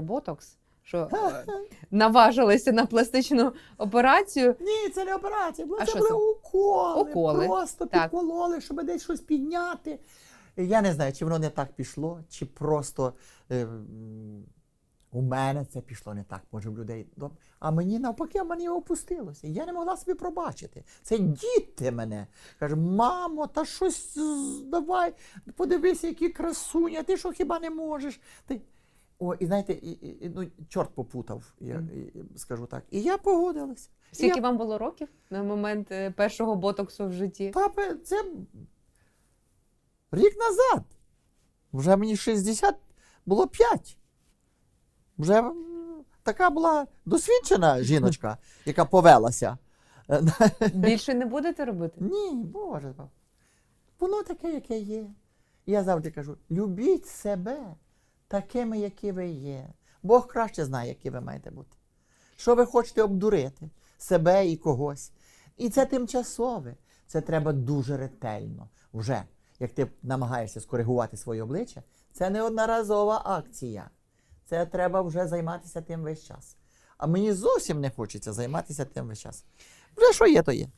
про ботокс, що е, наважилися на пластичну операцію. Ні, це не операція, бо А це що були це? уколи. Уколи, Просто так. підкололи, щоб десь щось підняти. Я не знаю, чи воно не так пішло, чи просто е, м, у мене це пішло не так, може в людей. доб- А мені навпаки, мені опустилося. Я не могла собі пробачити. Це діти мене. Каже, мамо, та щось з- давай, подивися, які красуні, а ти що хіба не можеш? Ти... О, і знаєте, і, і, ну, чорт попутав, я і скажу так. І я погодилася. Скільки я вам було років на момент е, першого ботоксу в житті? Папе, це рік назад. Вже мені 60 було 5. Вже така була досвідчена жіночка, яка повелася. Більше не будете робити? Ні, Боже. Воно таке, яке є. Я завжди кажу: любіть себе такими, які ви є. Бог краще знає, які ви маєте бути. Що ви хочете обдурити себе і когось. І це тимчасове. Це треба дуже ретельно. Вже, як ти намагаєшся скоригувати своє обличчя, це не одноразова акція. Це треба вже займатися тим весь час. А мені зовсім не хочеться займатися тим весь час. Вже що є, то є.